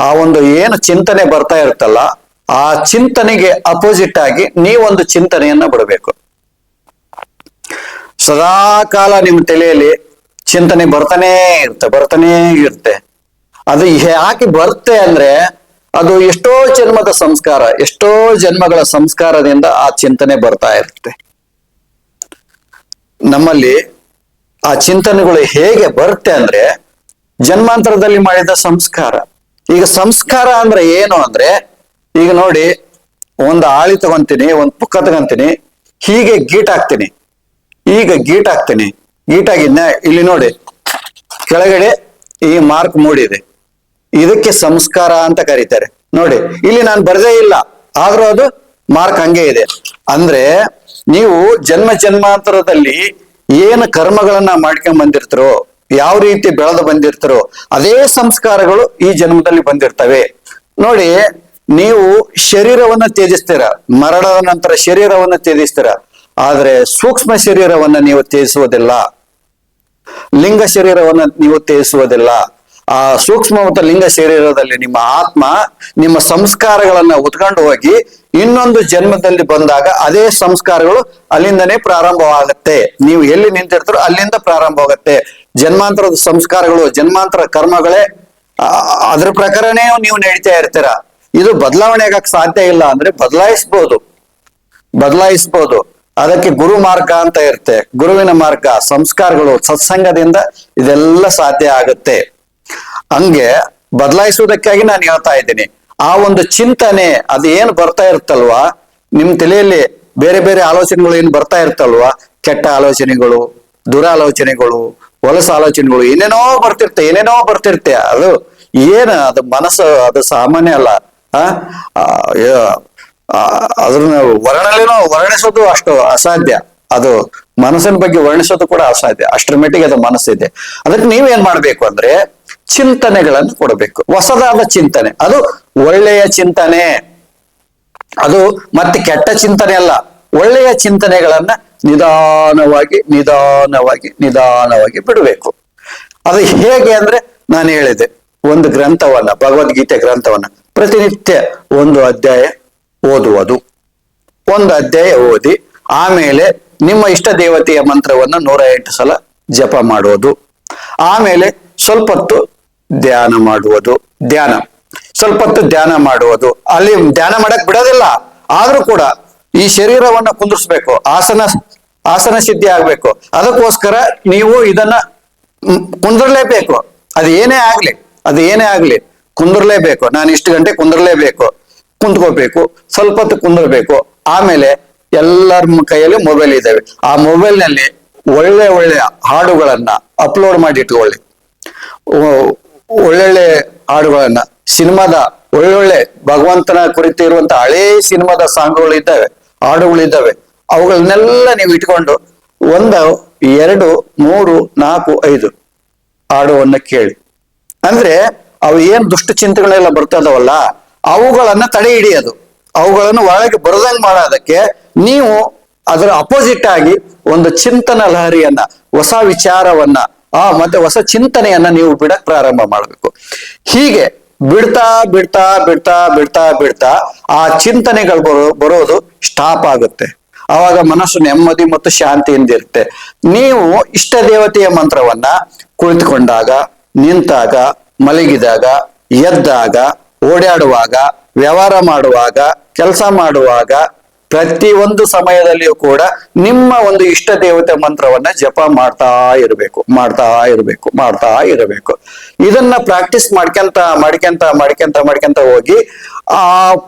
ಆ ಒಂದು ಏನು ಚಿಂತನೆ ಬರ್ತಾ ಇರುತ್ತಲ್ಲ ಆ ಚಿಂತನೆಗೆ ಅಪೋಸಿಟ್ ಆಗಿ ನೀವೊಂದು ಚಿಂತನೆಯನ್ನ ಬಿಡಬೇಕು. ಸದಾ ಕಾಲ ನಿಮ್ಮ ತಲೆಯಲ್ಲಿ ಚಿಂತನೆ ಬರ್ತಾನೇ ಇರುತ್ತೆ ಬರ್ತಾನೇ ಇರುತ್ತೆ. ಅದು ಯಾಕೆ ಬರುತ್ತೆ ಅಂದ್ರೆ ಅದು ಎಷ್ಟೋ ಜನ್ಮದ ಸಂಸ್ಕಾರ, ಎಷ್ಟೋ ಜನ್ಮಗಳ ಸಂಸ್ಕಾರದಿಂದ ಆ ಚಿಂತನೆ ಬರ್ತಾ ಇರುತ್ತೆ. ನಮ್ಮಲ್ಲಿ ಆ ಚಿಂತನೆಗಳು ಹೇಗೆ ಬರುತ್ತೆ ಅಂದ್ರೆ ಜನ್ಮಾಂತರದಲ್ಲಿ ಮಾಡಿದ ಸಂಸ್ಕಾರ. ಈಗ ಸಂಸ್ಕಾರ ಅಂದ್ರೆ ಏನು ಅಂದ್ರೆ ಈಗ ನೋಡಿ, ಒಂದು ಆಳಿ ತಗೊಂತೀನಿ, ಒಂದು ಪುಕ್ಕ ತಗೊಂತೀನಿ, ಹೀಗೆ ಗೀಟ್ ಹಾಕ್ತೀನಿ. ಈಗ ಗೀಟ್ ಹಾಕ್ತೀನಿ. ಗೀಟ್ ಆಗಿದ್ನ ಇಲ್ಲಿ ನೋಡಿ, ಕೆಳಗಡೆ ಈ ಮಾರ್ಕ್ ಮೂಡಿದೆ. ಇದಕ್ಕೆ ಸಂಸ್ಕಾರ ಅಂತ ಕರೀತಾರೆ. ನೋಡಿ, ಇಲ್ಲಿ ನಾನು ಬರದೇ ಇಲ್ಲ. ಆದ್ರೂ ಅದು ಮಾರ್ಕ್ ಹಂಗೆ ಇದೆ. ಅಂದ್ರೆ, ನೀವು ಜನ್ಮ ಜನ್ಮಾಂತರದಲ್ಲಿ ಏನು ಕರ್ಮಗಳನ್ನ ಮಾಡ್ಕೊಂಡ್ ಬಂದಿರ್ತಾರೋ, ಯಾವ ರೀತಿ ಬೆಳೆದು ಬಂದಿರ್ತರೋ, ಅದೇ ಸಂಸ್ಕಾರಗಳು ಈ ಜನ್ಮದಲ್ಲಿ ಬಂದಿರ್ತವೆ. ನೋಡಿ ನೀವು ಶರೀರವನ್ನ ತ್ಯಜಿಸ್ತೀರ, ಮರಣದ ನಂತರ ಶರೀರವನ್ನ ತ್ಯಜಿಸ್ತೀರ, ಆದ್ರೆ ಸೂಕ್ಷ್ಮ ಶರೀರವನ್ನ ನೀವು ತ್ಯಜಿಸುವುದಿಲ್ಲ. ಲಿಂಗ ಶರೀರವನ್ನ ನೀವು ತ್ಯಜಿಸುವುದಿಲ್ಲ. ಆ ಸೂಕ್ಷ್ಮ ಮತ್ತು ಲಿಂಗ ಶರೀರದಲ್ಲಿ ನಿಮ್ಮ ಆತ್ಮ, ನಿಮ್ಮ ಸಂಸ್ಕಾರಗಳನ್ನ ಉತ್ಕೊಂಡು ಹೋಗಿ ಇನ್ನೊಂದು ಜನ್ಮದಲ್ಲಿ ಬಂದಾಗ ಅದೇ ಸಂಸ್ಕಾರಗಳು ಅಲ್ಲಿಂದನೇ ಪ್ರಾರಂಭವಾಗುತ್ತೆ. ನೀವು ಎಲ್ಲಿ ನಿಂತಿರ್ತಾರೋ ಅಲ್ಲಿಂದ ಪ್ರಾರಂಭವಾಗುತ್ತೆ. ಜನ್ಮಾಂತರದ ಸಂಸ್ಕಾರಗಳು, ಜನ್ಮಾಂತರ ಕರ್ಮಗಳೇ ಅದ್ರ ಪ್ರಕಾರನೇ ನೀವು ನಡೀತಾ ಇರ್ತೀರ. ಇದು ಬದಲಾವಣೆ ಆಗಕ್ ಸಾಧ್ಯ ಇಲ್ಲ ಅಂದ್ರೆ ಬದಲಾಯಿಸ್ಬೋದು. ಬದಲಾಯಿಸ್ಬೋದು. ಅದಕ್ಕೆ ಗುರು ಮಾರ್ಗ ಅಂತ ಇರುತ್ತೆ. ಗುರುವಿನ ಮಾರ್ಗ, ಸಂಸ್ಕಾರಗಳು, ಸತ್ಸಂಗದಿಂದ ಇದೆಲ್ಲ ಸಾಧ್ಯ ಆಗುತ್ತೆ. ಹಂಗೆ ಬದಲಾಯಿಸುವುದಕ್ಕಾಗಿ ನಾನು ಹೇಳ್ತಾ ಇದ್ದೀನಿ. ಆ ಒಂದು ಚಿಂತನೆ ಅದು ಏನು ಬರ್ತಾ ಇರುತ್ತಲ್ವಾ? ನಿಮ್ ತಲೆಯಲ್ಲಿ ಬೇರೆ ಬೇರೆ ಆಲೋಚನೆಗಳು ಏನು ಬರ್ತಾ ಇರ್ತಲ್ವಾ ಕೆಟ್ಟ ಆಲೋಚನೆಗಳು ದುರಾಲೋಚನೆಗಳು ಹೊಲಸ ಆಲೋಚನೆಗಳು, ಏನೇನೋ ಬರ್ತಿರ್ತೆ ಏನೇನೋ ಬರ್ತಿರ್ತೆ ಅದು ಏನು, ಅದು ಮನಸ್ಸು, ಅದು ಸಾಮಾನ್ಯ ಅಲ್ಲ. ಅದನ್ನ ವರ್ಣಲೇನೋ ವರ್ಣಿಸೋದು ಅಷ್ಟು ಅಸಾಧ್ಯ. ಅದು ಮನಸ್ಸಿನ ಬಗ್ಗೆ ವರ್ಣಿಸೋದು ಕೂಡ ಅಸಾಧ್ಯ. ಅಷ್ಟರ ಮಟ್ಟಿಗೆ ಅದು ಮನಸ್ಸಿದೆ. ಅದಕ್ಕೆ ನೀವೇನ್ ಮಾಡ್ಬೇಕು ಅಂದ್ರೆ ಚಿಂತನೆಗಳನ್ನು ಕೊಡಬೇಕು. ಹೊಸದಾದ ಚಿಂತನೆ. ಅದು ಒಳ್ಳೆಯ ಚಿಂತನೆ. ಅದು ಮತ್ತೆ ಕೆಟ್ಟ ಚಿಂತನೆ ಅಲ್ಲ. ಒಳ್ಳೆಯ ಚಿಂತನೆಗಳನ್ನ ನಿಧಾನವಾಗಿ ನಿಧಾನವಾಗಿ ನಿಧಾನವಾಗಿ ಬಿಡಬೇಕು. ಅದು ಹೇಗೆ ಅಂದ್ರೆ ನಾನು ಹೇಳಿದೆ. ಒಂದು ಗ್ರಂಥವನ್ನ, ಭಗವದ್ಗೀತೆ ಗ್ರಂಥವನ್ನ. ಪ್ರತಿನಿತ್ಯ ಒಂದು ಅಧ್ಯಾಯ ಓದುವುದು. ಒಂದು ಅಧ್ಯಾಯ ಓದಿ, ಆಮೇಲೆ ನಿಮ್ಮ ಇಷ್ಟ ದೇವತೆಯ ಮಂತ್ರವನ್ನ ನೂರ ಎಂಟು ಸಲ ಜಪ ಮಾಡುವುದು. ಆಮೇಲೆ ಸ್ವಲ್ಪ ಹೊತ್ತು ಧ್ಯಾನ ಮಾಡುವುದು. ಧ್ಯಾನ. ಸ್ವಲ್ಪ ಹೊತ್ತು ಧ್ಯಾನ ಮಾಡುವುದು. ಅಲ್ಲಿ ಧ್ಯಾನ ಮಾಡಕ್ ಬಿಡೋದಿಲ್ಲ. ಆದ್ರೂ ಕೂಡ ಈ ಶರೀರವನ್ನು ಕುಂದಿರ್ಸ್ಬೇಕು. ಆಸನ ಆಸನ ಸಿದ್ಧಿ ಆಗ್ಬೇಕು. ಅದಕ್ಕೋಸ್ಕರ ನೀವು ಇದನ್ನ ಕುಂದಿರ್ಲೇಬೇಕು. ಅದು ಏನೇ ಆಗ್ಲಿ, ಅದು ಏನೇ ಆಗ್ಲಿ ಕುಂದ್ರಲೇಬೇಕು. ನಾನು ಇಷ್ಟು ಗಂಟೆ ಕುಂದರ್ಲೇಬೇಕು. ಕುಂತ್ಕೋಬೇಕು ಸ್ವಲ್ಪ ಹೊತ್ತು ಕುಂದರ್ಬೇಕು. ಆಮೇಲೆ ಎಲ್ಲರ ಕೈಯಲ್ಲಿ ಮೊಬೈಲ್ ಇದ್ದಾವೆ. ಆ ಮೊಬೈಲ್ನಲ್ಲಿ ಒಳ್ಳೆ ಒಳ್ಳೆ ಹಾಡುಗಳನ್ನ ಅಪ್ಲೋಡ್ ಮಾಡಿ ಇಟ್ಕೊಳ್ಳಿ. ಒಳ್ಳೊಳ್ಳೆ ಹಾಡುಗಳನ್ನ. ಸಿನಿಮಾದ ಒಳ್ಳೊಳ್ಳೆ ಭಗವಂತನ ಕುರಿತು ಇರುವಂತ ಹಳೇ ಸಿನಿಮಾದ ಸಾಂಗ್ಗಳು ಇದ್ದಾವೆ. ಹಾಡುಗಳು ಇದ್ದಾವೆ. ಅವುಗಳನ್ನೆಲ್ಲ ನೀವು ಇಟ್ಕೊಂಡು ಒಂದು, ಎರಡು, ಮೂರು, ನಾಲ್ಕು, ಐದು ಹಾಡುವನ್ನ ಕೇಳಿ. ಅಂದ್ರೆ ಅವು ಏನ್ ದುಷ್ಟ ಚಿಂತೆಗಳೆಲ್ಲ ಬರ್ತದವಲ್ಲ, ಅವುಗಳನ್ನ ತಡೆ ಹಿಡಿಯೋದು. ಅವುಗಳನ್ನು ಒಳಗೆ ಬರದಂಗ್ ಮಾಡೋದಕ್ಕೆ ನೀವು ಅದರ ಅಪೋಸಿಟ್ ಆಗಿ ಒಂದು ಚಿಂತನ ಲಹರಿಯನ್ನ, ಹೊಸ ವಿಚಾರವನ್ನ, ಆ ಮತ್ತೆ ಹೊಸ ಚಿಂತನೆಯನ್ನ ನೀವು ಬಿಡಕ್ ಪ್ರಾರಂಭ ಮಾಡಬೇಕು. ಹೀಗೆ ಬಿಡ್ತಾ ಬಿಡ್ತಾ ಬಿಡ್ತಾ ಬಿಡ್ತಾ ಬಿಡ್ತಾ ಆ ಚಿಂತನೆಗಳು ಬರೋ, ಬರೋದು ಸ್ಟಾಪ್ ಆಗುತ್ತೆ. ಆವಾಗ ಮನಸ್ಸು ನೆಮ್ಮದಿ ಮತ್ತು ಶಾಂತಿಯಿಂದ ಇರುತ್ತೆ. ನೀವು ಇಷ್ಟ ದೇವತೆಯ ಮಂತ್ರವನ್ನ ಕುಳಿತುಕೊಂಡಾಗ, ನಿಂತಾಗ ಮಲಗಿದಾಗ, ಎದ್ದಾಗ, ಓಡಾಡುವಾಗ, ವ್ಯವಹಾರ ಮಾಡುವಾಗ, ಕೆಲಸ ಮಾಡುವಾಗ ಪ್ರತಿ ಒಂದು ಸಮಯದಲ್ಲಿಯೂ ಕೂಡ ನಿಮ್ಮ ಒಂದು ಇಷ್ಟ ದೇವತೆ ಮಂತ್ರವನ್ನ ಜಪ ಮಾಡ್ತಾ ಇರಬೇಕು ಮಾಡ್ತಾ ಇರಬೇಕು ಮಾಡ್ತಾ ಇರಬೇಕು. ಇದನ್ನ ಪ್ರಾಕ್ಟೀಸ್ ಮಾಡ್ಕೊಂತ ಮಾಡ್ಕೊಂತ ಮಾಡ್ಕೊಂತ ಮಾಡ್ಕೊಂತ ಹೋಗಿ ಆ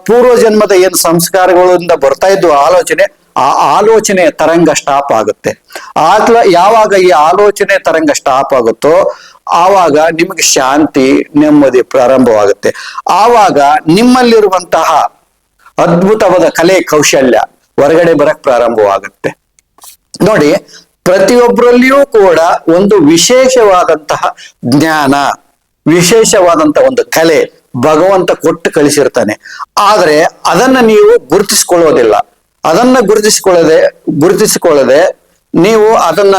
ಪೂರ್ವ ಜನ್ಮದ ಏನ್ ಸಂಸ್ಕಾರಗಳಿಂದ ಬರ್ತಾ ಇದ್ವು ಆಲೋಚನೆ, ಆ ಆಲೋಚನೆ ತರಂಗ ಸ್ಟಾಪ್ ಆಗುತ್ತೆ. ಆಗ್ಲ ಯಾವಾಗ ಈ ಆಲೋಚನೆ ತರಂಗ ಸ್ಟಾಪ್ ಆಗುತ್ತೋ ಆವಾಗ ನಿಮಗೆ ಶಾಂತಿ, ನೆಮ್ಮದಿ ಪ್ರಾರಂಭವಾಗುತ್ತೆ. ಆವಾಗ ನಿಮ್ಮಲ್ಲಿರುವಂತಹ ಅದ್ಭುತವಾದ ಕಲೆ, ಕೌಶಲ್ಯ ಹೊರಗಡೆ ಬರಕ್ ಪ್ರಾರಂಭವಾಗುತ್ತೆ. ನೋಡಿ ಪ್ರತಿಯೊಬ್ಬರಲ್ಲಿಯೂ ಕೂಡ ಒಂದು ವಿಶೇಷವಾದಂತಹ ಜ್ಞಾನ ವಿಶೇಷವಾದಂತಹ ಒಂದು ಕಲೆ ಭಗವಂತ ಕೊಟ್ಟು ಕಳಿಸಿರ್ತಾನೆ. ಆದ್ರೆ ಅದನ್ನ ನೀವು ಗುರುತಿಸ್ಕೊಳ್ಳೋದಿಲ್ಲ. ಅದನ್ನ ಗುರುತಿಸ್ಕೊಳ್ಳದೆ, ಗುರುತಿಸಿಕೊಳ್ಳದೆ ನೀವು ಅದನ್ನ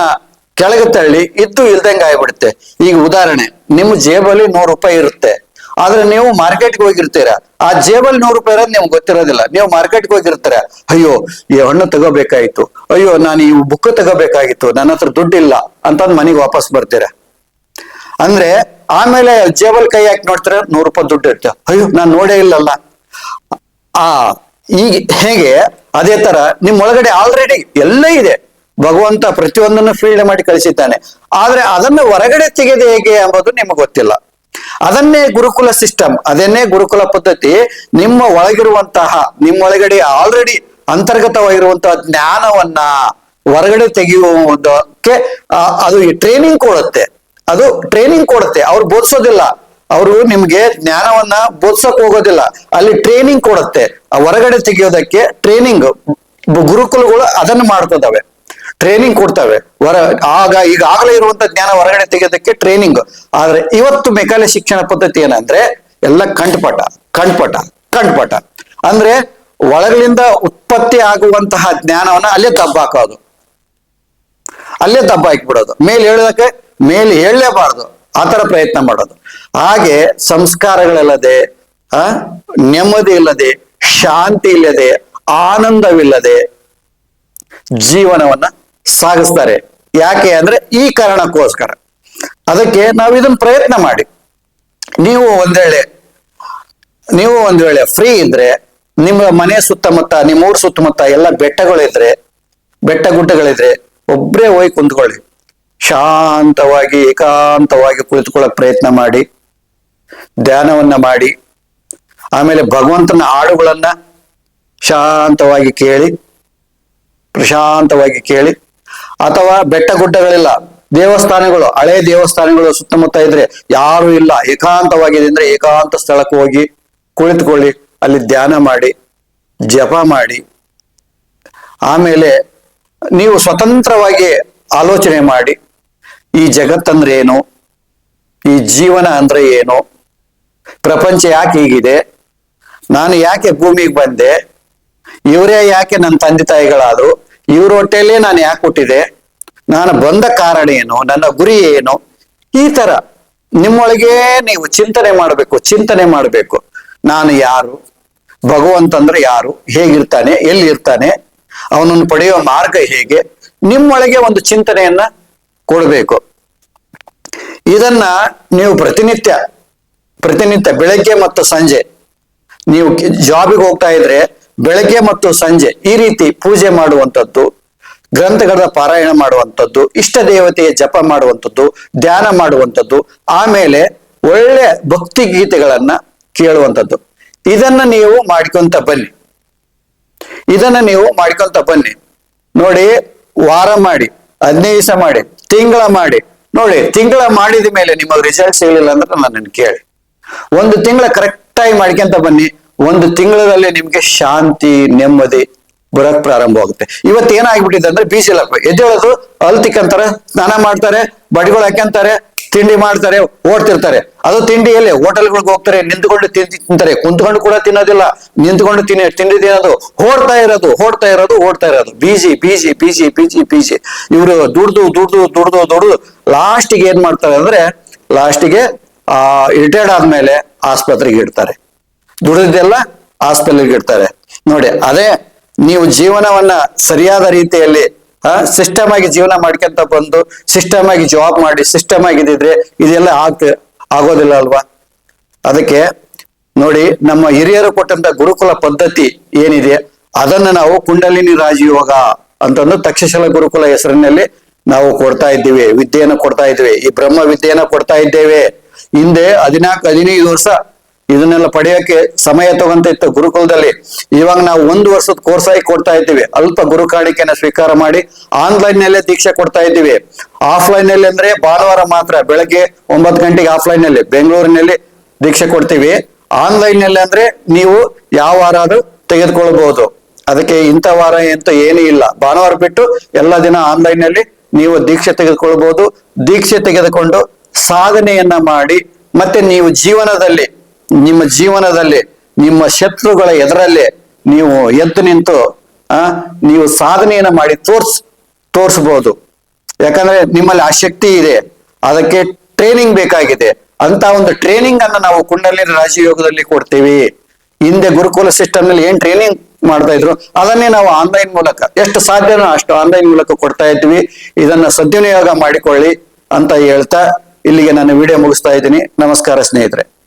ಕೆಳಗೆ ತಳ್ಳಿ, ಇದ್ದು ಇಲ್ದಂಗೆ ಆಗ್ಬಿಡುತ್ತೆ. ಈಗ ಉದಾಹರಣೆ, ನಿಮ್ಮ ಜೇಬಲ್ಲಿ ನೂರು ರೂಪಾಯಿ ಇರುತ್ತೆ. ಆದ್ರೆ ನೀವು ಮಾರ್ಕೆಟ್ಗೆ ಹೋಗಿರ್ತೀರ? ಆ ಜೇಬಲ್ಲಿ ನೂರು ರೂಪಾಯಿ ಇರೋದು ನಿಮ್ಗೆ ಗೊತ್ತಿರೋದಿಲ್ಲ. ನೀವು ಮಾರ್ಕೆಟ್ಗೆ ಹೋಗಿರ್ತೀರ? ಅಯ್ಯೋ, ಈ ಹಣ್ಣು ತಗೋಬೇಕಾಯ್ತು. ಅಯ್ಯೋ, ನಾನು ಈ ಬುಕ್ ತಗೋಬೇಕಾಗಿತ್ತು. ನನ್ನ ಹತ್ರ ದುಡ್ಡಿಲ್ಲ ಅಂತಂದ್ ಮನೆಗೆ ವಾಪಸ್ ಬರ್ತೀರ? ಅಂದ್ರೆ ಆಮೇಲೆ ಜೇಬಲ್ ಕೈ ಹಾಕಿ ನೋಡ್ತಾರೆ, ನೂರು ರೂಪಾಯಿ ದುಡ್ಡು ಇರುತ್ತೆ. ಅಯ್ಯೋ, ನಾನು ನೋಡೇ ಇಲ್ಲಲ್ಲ. ಆ, ಈಗ ಹೇಗೆ, ಅದೇ ತರ ನಿಮ್ ಒಳಗಡೆ ಆಲ್ರೆಡಿ ಎಲ್ಲ ಇದೆ. ಭಗವಂತ ಪ್ರತಿಯೊಂದನ್ನು ಫೀಲ್ಡ್ ಮಾಡಿ ಕಳಿಸಿದ್ದಾನೆ. ಆದ್ರೆ ಅದನ್ನ ಹೊರಗಡೆ ತೆಗೆದು ಹೇಗೆ ಎಂಬುದು ನಿಮಗೆ ಗೊತ್ತಿಲ್ಲ. ಅದನ್ನೇ ಗುರುಕುಲ ಸಿಸ್ಟಮ್ ಅದನ್ನೇ ಗುರುಕುಲ ಪದ್ಧತಿ, ನಿಮ್ಮ ಒಳಗಿರುವಂತಹ, ನಿಮ್ಮ ಒಳಗಡೆ ಆಲ್ರೆಡಿ ಅಂತರ್ಗತವಾಗಿರುವಂತಹ ಜ್ಞಾನವನ್ನ ಹೊರಗಡೆ ತೆಗೆಯುವುದಕ್ಕೆ ಅದು ಟ್ರೈನಿಂಗ್ ಕೊಡುತ್ತೆ. ಅದು ಟ್ರೈನಿಂಗ್ ಕೊಡುತ್ತೆ. ಅವ್ರು ಬೋಧಿಸೋದಿಲ್ಲ. ಅವರು ನಿಮ್ಗೆ ಜ್ಞಾನವನ್ನ ಬೋಧಿಸಕ್ ಹೋಗೋದಿಲ್ಲ. ಅಲ್ಲಿ ಟ್ರೈನಿಂಗ್ ಕೊಡುತ್ತೆ. ಹೊರಗಡೆ ತೆಗೆಯೋದಕ್ಕೆ ಟ್ರೈನಿಂಗ್ ಗುರುಕುಲಗಳು ಅದನ್ನು ಮಾಡ್ತದವೆ ಟ್ರೈನಿಂಗ್ ಕೊಡ್ತವೆ. ಹೊರ ಆಗ ಈಗಾಗಲೇ ಇರುವಂತ ಜ್ಞಾನ ಹೊರಗಡೆ ತೆಗೆಯೋದಕ್ಕೆ ಟ್ರೈನಿಂಗ್ ಆದ್ರೆ ಇವತ್ತು ಮೆಕಾಲೆ ಶಿಕ್ಷಣ ಪದ್ಧತಿ ಏನಂದ್ರೆ ಎಲ್ಲ ಕಂಠಪಟ ಕಂಠಪಟ ಕಂಠಪಟ. ಅಂದ್ರೆ ಒಳಗಳಿಂದ ಉತ್ಪತ್ತಿ ಆಗುವಂತಹ ಜ್ಞಾನವನ್ನ ಅಲ್ಲೇ ತಬ್ಬಾಕೋದು ಅಲ್ಲೇ ದಬ್ಬ ಹಾಕಿಬಿಡೋದು ಮೇಲೆ ಹೇಳೋದಕ್ಕೆ, ಮೇಲೆ ಹೇಳಲೇಬಾರ್ದು. ಆತರ ತರ ಪ್ರಯತ್ನ ಮಾಡೋದು. ಹಾಗೆ ಸಂಸ್ಕಾರಗಳಿಲ್ಲದೆ, ಆ, ನೆಮ್ಮದಿ ಇಲ್ಲದೆ, ಶಾಂತಿ ಇಲ್ಲದೆ, ಆನಂದವಿಲ್ಲದೆ ಜೀವನವನ್ನ ಸಾಗಿಸ್ತಾರೆ. ಯಾಕೆ ಅಂದ್ರೆ ಈ ಕಾರಣಕ್ಕೋಸ್ಕರ. ಅದಕ್ಕೆ ನಾವು ಇದನ್ನ ಪ್ರಯತ್ನ ಮಾಡಿ. ನೀವು ಒಂದ್ ವೇಳೆ ನೀವು ಒಂದ್ ವೇಳೆ ಫ್ರೀ ಇದ್ರೆ, ನಿಮ್ಮ ಮನೆ ಸುತ್ತಮುತ್ತ, ನಿಮ್ಮ ಊರ್ ಸುತ್ತಮುತ್ತ ಎಲ್ಲ ಬೆಟ್ಟಗಳಿದ್ರೆ, ಬೆಟ್ಟ ಗುಡ್ಡಗಳಿದ್ರೆ, ಒಬ್ರೇ ಹೋಗಿ ಕುಂತ್ಕೊಳ್ಳಿ. ಶಾಂತವಾಗಿ, ಏಕಾಂತವಾಗಿ ಕುಳಿತುಕೊಳ್ಳಕ್ ಪ್ರಯತ್ನ ಮಾಡಿ. ಧ್ಯಾನವನ್ನ ಮಾಡಿ. ಆಮೇಲೆ ಭಗವಂತನ ಹಾಡುಗಳನ್ನ ಶಾಂತವಾಗಿ ಕೇಳಿ, ಪ್ರಶಾಂತವಾಗಿ ಕೇಳಿ. ಅಥವಾ ಬೆಟ್ಟ ಗುಡ್ಡಗಳಿಲ್ಲ ದೇವಸ್ಥಾನಗಳು, ಹಳೆ ದೇವಸ್ಥಾನಗಳು ಸುತ್ತಮುತ್ತ ಇದ್ರೆ ಯಾರು ಇಲ್ಲ. ಏಕಾಂತವಾಗಿದೆ ಅಂದ್ರೆ ಏಕಾಂತ ಸ್ಥಳಕ್ಕೆ ಹೋಗಿ ಕುಳಿತುಕೊಳ್ಳಿ, ಅಲ್ಲಿ ಧ್ಯಾನ ಮಾಡಿ, ಜಪ ಮಾಡಿ. ಆಮೇಲೆ ನೀವು ಸ್ವತಂತ್ರವಾಗಿ ಆಲೋಚನೆ ಮಾಡಿ, ಈ ಜಗತ್ತಂದ್ರೆ ಏನು? ಈ ಜೀವನ ಅಂದ್ರೆ ಏನು? ಪ್ರಪಂಚ ಯಾಕೆ ಹೀಗಿದೆ? ನಾನು ಯಾಕೆ ಭೂಮಿಗೆ ಬಂದೆ? ಇವರೇ ಯಾಕೆ ನನ್ನ ತಂದೆ ತಾಯಿಗಳಾದ್ರು? ಇವ್ರ ಹೊಟ್ಟೆಯಲ್ಲೇ ನಾನು ಯಾಕೆ ಹುಟ್ಟಿದೆ? ನಾನು ಬಂದ ಕಾರಣ ಏನು? ನನ್ನ ಗುರಿ ಏನು? ಈ ತರ ನಿಮ್ಮೊಳಗೆ ನೀವು ಚಿಂತನೆ ಮಾಡಬೇಕು ಚಿಂತನೆ ಮಾಡಬೇಕು. ನಾನು ಯಾರು? ಭಗವಂತ ಅಂದ್ರೆ ಯಾರು? ಹೇಗಿರ್ತಾನೆ? ಎಲ್ಲಿ ಇರ್ತಾನೆ ಅವನನ್ನು ಪಡೆಯುವ ಮಾರ್ಗ ಹೇಗೆ? ನಿಮ್ಮೊಳಗೆ ಒಂದು ಚಿಂತನೆಯನ್ನ ಕೊಡಬೇಕು. ಇದನ್ನ ನೀವು ಪ್ರತಿನಿತ್ಯ ಪ್ರತಿನಿತ್ಯ ಬೆಳಗ್ಗೆ ಮತ್ತು ಸಂಜೆ ನೀವು ಜಾಬಿಗೆ ಹೋಗ್ತಾ ಇದ್ರೆ ಬೆಳಗ್ಗೆ ಮತ್ತು ಸಂಜೆ ಈ ರೀತಿ ಪೂಜೆ ಮಾಡುವಂಥದ್ದು ಗ್ರಂಥಗಳ ಪಾರಾಯಣ ಮಾಡುವಂಥದ್ದು, ಇಷ್ಟ ದೇವತೆಯ ಜಪ ಮಾಡುವಂಥದ್ದು, ಧ್ಯಾನ ಮಾಡುವಂಥದ್ದು, ಆಮೇಲೆ ಒಳ್ಳೆ ಭಕ್ತಿ ಗೀತೆಗಳನ್ನ ಕೇಳುವಂಥದ್ದು. ಇದನ್ನ ನೀವು ಮಾಡ್ಕೊಂತ ಬನ್ನಿ. ಇದನ್ನ ನೀವು ಮಾಡ್ಕೊಂತ ಬನ್ನಿ. ನೋಡಿ, ವಾರ ಮಾಡಿ, ಹದಿನೈದು ದಿವಸ ಮಾಡಿ, ತಿಂಗಳ ಮಾಡಿ. ನೋಡಿ, ತಿಂಗಳ ಮಾಡಿದ ಮೇಲೆ ನಿಮ್ಮ ರಿಸಲ್ಟ್ ಸಿಗಲಿಲ್ಲ ಅಂದ್ರೆ ನನ್ನನ್ನು ಕೇಳಿ. ಒಂದು ತಿಂಗಳ ಕರೆಕ್ಟ್ ಆಗಿ ಮಾಡ್ಕೊಂತ ಬನ್ನಿ. ಒಂದು ತಿಂಗಳಲ್ಲಿ ನಿಮ್ಗೆ ಶಾಂತಿ, ನೆಮ್ಮದಿ ಬರಕ್ ಪ್ರಾರಂಭ ಆಗುತ್ತೆ. ಇವತ್ತು ಏನಾಗ್ಬಿಟ್ಟಿದೆ ಅಂದ್ರೆ ಬೀಸಿಲ್ಲ ಎದ್ದೇಳೋದು ಅಲ್ತಿಕ್ಕಂತಾರೆ ಸ್ನಾನ ಮಾಡ್ತಾರೆ, ಬಡಿಗಳು ಹಾಕಂತಾರೆ ತಿಂಡಿ ಮಾಡ್ತಾರೆ, ಓಡ್ತಿರ್ತಾರೆ. ಅದು ತಿಂಡಿ ಎಲ್ಲಿ? ಹೋಟೆಲ್ಗಳಿಗೆ ಹೋಗ್ತಾರೆ, ನಿಂತ್ಕೊಂಡು ತಿಂತಾರೆ. ಕುಂತ್ಕೊಂಡು ಕೂಡ ತಿನ್ನೋದಿಲ್ಲ. ನಿಂತ್ಕೊಂಡು ತಿನ್ನ, ತಿಂಡಿ ತಿನ್ನೋದು. ಓಡ್ತಾ ಇರೋದು ಓಡ್ತಾ ಇರೋದು ಓಡ್ತಾ ಇರೋದು. ಬೀಸಿ ಬೀಸಿ ಬೀಸಿ ಬೀಸಿ ಬೀಸಿ ಇವರು ದುಡ್ದು ದುಡ್ದು ದುಡ್ದು ದುಡ್ದು ಲಾಸ್ಟಿಗೆ ಏನ್ ಮಾಡ್ತಾರೆ ಅಂದ್ರೆ ಲಾಸ್ಟಿಗೆ ಆ ರಿಟೈರ್ಡ್ ಆದ್ಮೇಲೆ ಆಸ್ಪತ್ರೆಗೆ ಇಡ್ತಾರೆ. ದುಡಿದೆಲ್ಲ ಆಸ್ಪತ್ರೆಗೆ ಇಡ್ತಾರೆ. ನೋಡಿ, ಅದೇ ನೀವು ಜೀವನವನ್ನ ಸರಿಯಾದ ರೀತಿಯಲ್ಲಿ, ಆ ಸಿಸ್ಟಮ್ ಆಗಿ ಜೀವನ ಮಾಡ್ಕೊಂತ ಬಂದು ಸಿಸ್ಟಮ್ ಆಗಿ ಜಾಬ್ ಮಾಡಿ ಸಿಸ್ಟಮ್ ಆಗಿದ್ರೆ ಇದೆಲ್ಲ ಆಗ್ತ ಆಗೋದಿಲ್ಲ ಅಲ್ವಾ? ಅದಕ್ಕೆ ನೋಡಿ, ನಮ್ಮ ಹಿರಿಯರು ಕೊಟ್ಟಂತ ಗುರುಕುಲ ಪದ್ಧತಿ ಏನಿದೆ, ಅದನ್ನ ನಾವು ಕುಂಡಲಿನಿ ರಾಜಯೋಗ ಅಂತಂದು ತಕ್ಷಶಿಲ ಗುರುಕುಲ ಹೆಸರಿನಲ್ಲಿ ನಾವು ಕೊಡ್ತಾ ಇದ್ದೀವಿ, ವಿದ್ಯೆಯನ್ನು ಕೊಡ್ತಾ ಇದ್ದೀವಿ, ಈ ಬ್ರಹ್ಮ ವಿದ್ಯೆಯನ್ನ ಕೊಡ್ತಾ ಇದ್ದೇವೆ. ಹಿಂದೆ ಹದಿನಾಲ್ಕು, ಹದಿನೈದು ವರ್ಷ ಇದನ್ನೆಲ್ಲ ಪಡೆಯೋಕೆ ಸಮಯ ತಗೊಂತ ಇತ್ತು ಗುರುಕುಲದಲ್ಲಿ. ಇವಾಗ ನಾವು ಒಂದು ವರ್ಷದ ಕೋರ್ಸ್ ಆಗಿ ಕೊಡ್ತಾ ಇದ್ದೀವಿ. ಅಲ್ಪ ಗುರು ಸ್ವೀಕಾರ ಮಾಡಿ ಆನ್ಲೈನ್ ನಲ್ಲೇ ದೀಕ್ಷೆ ಕೊಡ್ತಾ ಇದ್ದೀವಿ. ಆಫ್ಲೈನ್ನಲ್ಲಿ ಅಂದ್ರೆ ಭಾನುವಾರ ಮಾತ್ರ ಬೆಳಗ್ಗೆ ಒಂಬತ್ತು ಗಂಟೆಗೆ ಆಫ್ಲೈನ್ನಲ್ಲಿ ಬೆಂಗಳೂರಿನಲ್ಲಿ ದೀಕ್ಷೆ ಕೊಡ್ತೀವಿ. ಆನ್ಲೈನ್ನಲ್ಲಿ ಅಂದ್ರೆ ನೀವು ಯಾವ ವಾರ ಆದ್ರೂ ತೆಗೆದುಕೊಳ್ಬಹುದು ಅದಕ್ಕೆ ಇಂಥ ವಾರ ಅಂತ ಏನೂ ಇಲ್ಲ. ಭಾನುವಾರ ಬಿಟ್ಟು ಎಲ್ಲ ದಿನ ಆನ್ಲೈನ್ನಲ್ಲಿ ನೀವು ದೀಕ್ಷೆ ತೆಗೆದುಕೊಳ್ಬಹುದು ದೀಕ್ಷೆ ತೆಗೆದುಕೊಂಡು ಸಾಧನೆಯನ್ನ ಮಾಡಿ ಮತ್ತೆ ನೀವು ಜೀವನದಲ್ಲಿ ನಿಮ್ಮ ಜೀವನದಲ್ಲಿ, ನಿಮ್ಮ ಶತ್ರುಗಳ ಎದುರಲ್ಲಿ ನೀವು ಎದ್ದು ನಿಂತು, ಆ, ನೀವು ಸಾಧನೆಯನ್ನ ಮಾಡಿ ತೋರ್ಸ್ ತೋರಿಸಬಹುದು ಯಾಕಂದ್ರೆ ನಿಮ್ಮಲ್ಲಿ ಆ ಶಕ್ತಿ ಇದೆ. ಅದಕ್ಕೆ ಟ್ರೈನಿಂಗ್ ಬೇಕಾಗಿದೆ. ಅಂತ ಒಂದು ಟ್ರೈನಿಂಗ್ ಅನ್ನ ನಾವು ಕುಂಡಲಿನ ರಾಜಯೋಗದಲ್ಲಿ ಕೊಡ್ತೀವಿ. ಹಿಂದೆ ಗುರುಕುಲ ಸಿಸ್ಟಮ್ನಲ್ಲಿ ಏನ್ ಟ್ರೈನಿಂಗ್ ಮಾಡ್ತಾ ಇದ್ರು, ಅದನ್ನೇ ನಾವು ಆನ್ಲೈನ್ ಮೂಲಕ, ಎಷ್ಟು ಸಾಧ್ಯನೋ ಅಷ್ಟು ಆನ್ಲೈನ್ ಮೂಲಕ ಕೊಡ್ತಾ ಇದ್ವಿ. ಇದನ್ನ ಸದ್ವಿನಿಯೋಗ ಮಾಡಿಕೊಳ್ಳಿ ಅಂತ ಹೇಳ್ತಾ ಇಲ್ಲಿಗೆ ನಾನು ವಿಡಿಯೋ ಮುಗಿಸ್ತಾ ಇದ್ದೀನಿ. ನಮಸ್ಕಾರ ಸ್ನೇಹಿತರೆ.